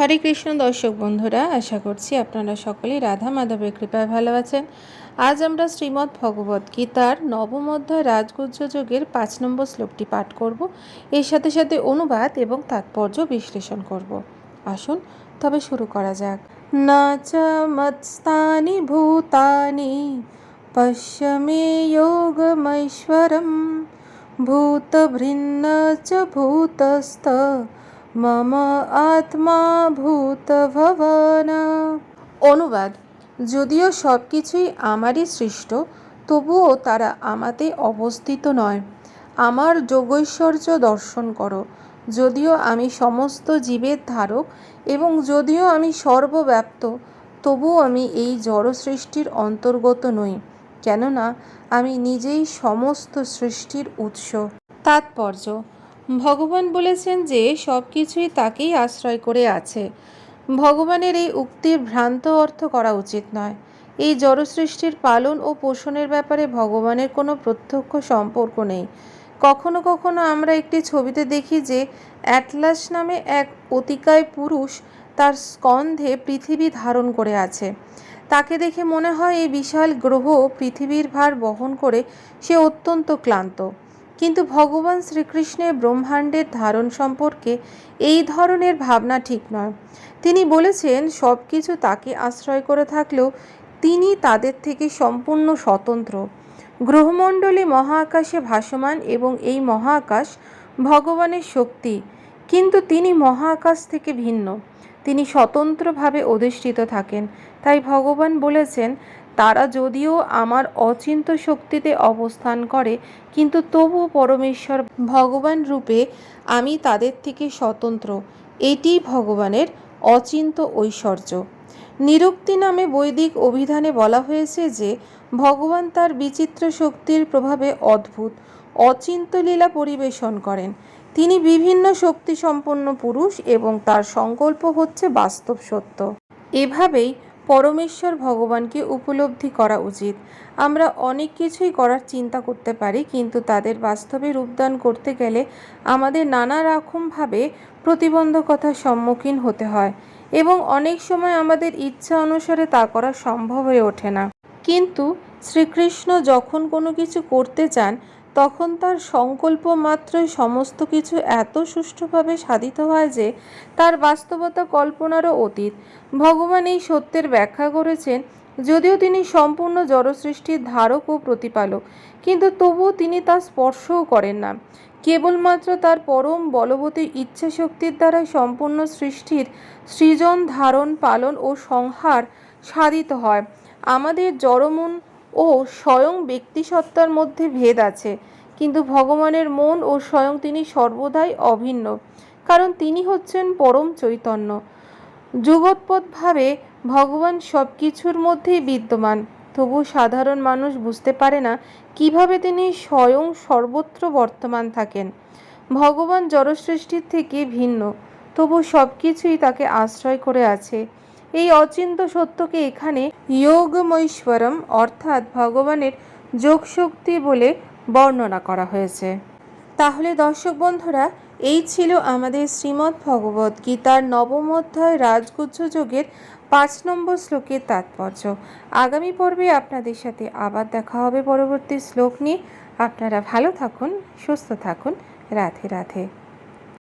হরে কৃষ্ণ দর্শক বন্ধুরা, আশা করছি আপনারা সকলেই রাধা মাধবের কৃপায় ভালো আছেন। আজ আমরা শ্রীমদ্ ভগবত গীতার নবম অধ্যায় রাজগুজ্জ যোগের পাঁচ নম্বর শ্লোকটি পাঠ করব। এর সাথে সাথে অনুবাদ এবং তাৎপর্য বিশ্লেষণ করব। আসুন, তবে শুরু করা যাক। না চ মৎস্তানি ভূতানি পশ্য মে যোগমৈশ্বরম, ভূতভৃন্ন চ ভূতস্থ মম আত্মা ভূত ভবন অনুবাদ, যদিও সব কিছুই আমারই সৃষ্ট, তবুও তারা আমাতে অবস্থিত নয়। আমার যোগৈশ্বর্য দর্শন করো। যদিও আমি সমস্ত জীবের ধারক এবং যদিও আমি সর্বব্যাপ্ত, তবুও আমি এই জড় সৃষ্টির অন্তর্গত নই, কেননা আমি নিজেই সমস্ত সৃষ্টির উৎস। তাৎপর্য ভগবান বলেছেন যে সব কিছুই তাকেই আশ্রয় করে আছে। ভগবানের এই উক্তির ভ্রান্ত অর্থ করা উচিত নয়। এই জড় সৃষ্টির পালন ও পোষণের ব্যাপারে ভগবানের কোনো প্রত্যক্ষ সম্পর্ক নেই। কখনো কখনো আমরা একটি ছবিতে দেখি যে অ্যাটলাস নামে এক অতিকায় পুরুষ তার স্কন্ধে পৃথিবী ধারণ করে আছে। তাকে দেখে মনে হয় এই বিশাল গ্রহ পৃথিবীর ভার বহন করে সে অত্যন্ত ক্লান্ত। কিন্তু ভগবান শ্রীকৃষ্ণের ব্রহ্মাণ্ডের ধারণ সম্পর্কে এই ধরনের ভাবনা ঠিক নয়। তিনি বলেছেন সব কিছু তাকে আশ্রয় করে থাকলেও তিনি তাদের থেকে সম্পূর্ণ স্বতন্ত্র। গ্রহমণ্ডলী মহাকাশে ভাসমান এবং এই মহাকাশ ভগবানের শক্তি, কিন্তু তিনি মহাকাশ থেকে ভিন্ন। তিনি স্বতন্ত্রভাবে অধিষ্ঠিত থাকেন। তাই ভগবান বলেছেন তারা যদিও আমার অচিন্ত শক্তিতে অবস্থান করে, কিন্তু তবু পরমেশ্বর ভগবান রূপে আমি তাদের থেকে স্বতন্ত্র। এটি ভগবানের অচিন্ত ঐশ্বর্য। নিরুক্তি নামে বৈদিক অভিধানে বলা হয়েছে যে, ভগবান তার বিচিত্র শক্তির প্রভাবে অদ্ভুত, অচিন্ত লীলা পরিবেশন করেন। তিনি বিভিন্ন শক্তিসম্পন্ন পুরুষ এবং তার সংকল্প হচ্ছে বাস্তব সত্য। এভাবেই পরমেশ্বর ভগবানকে উপলব্ধি করা উচিত। আমরা অনেক কিছুই করার চিন্তা করতে পারি, কিন্তু তাদের বাস্তবে রূপদান করতে গেলে আমাদের নানা রকমভাবে প্রতিবন্ধকতার সম্মুখীন হতে হয় এবং অনেক সময় আমাদের ইচ্ছা অনুসারে তা করা সম্ভব হয়ে ওঠে না। কিন্তু শ্রীকৃষ্ণ যখন কোনো কিছু করতে চান তখন তার সংকল্প মাত্রই সমস্ত কিছু এত সুষ্ঠুভাবে সাধিত হয় যে তার বাস্তবতা কল্পনারও অতীত। ভগবান এই সত্যের ব্যাখ্যা করেছেন, যদিও তিনি সম্পূর্ণ জড়সৃষ্টির ধারক ও প্রতিপালক, কিন্তু তবুও তিনি তা স্পর্শও করেন না। কেবলমাত্র তার পরম বলবতী ইচ্ছা শক্তির দ্বারাই সম্পূর্ণ সৃষ্টির সৃজন, ধারণ, পালন ও সংহার সাধিত হয়। আমাদের জড়মন ও স্বয়ং ব্যক্তিসত্তার মধ্যে ভেদ আছে। কিন্তু ভগবানের মন ও স্বয়ং তিনি সর্বদাই অভিন্ন, কারণ তিনি হচ্ছেন পরম চৈতন্য। যুগোৎপদভাবে ভগবান সব কিছুর মধ্যেই বিদ্যমান। তবু সাধারণ মানুষ বুঝতে পারে না কীভাবে তিনি স্বয়ং সর্বত্র বর্তমান থাকেন। ভগবান জড়সৃষ্টির থেকে ভিন্ন, তবু সব কিছুই তাকে আশ্রয় করে আছে। এই অচিন্ত সত্যকে এখানে যোগমৈশ্বরম অর্থাৎ ভগবানের যোগশক্তি বলে বর্ণনা করা হয়েছে। তাহলে দর্শক বন্ধুরা, এই ছিল আমাদের শ্রীমদ্ ভগবত গীতার নবম অধ্যায় রাজগুজ্জ যোগের পাঁচ নম্বর শ্লোকের তাৎপর্য। আগামী পর্বে আপনাদের সাথে আবার দেখা হবে পরবর্তী শ্লোক নিয়ে। আপনারা ভালো থাকুন, সুস্থ থাকুন। রাধে রাধে।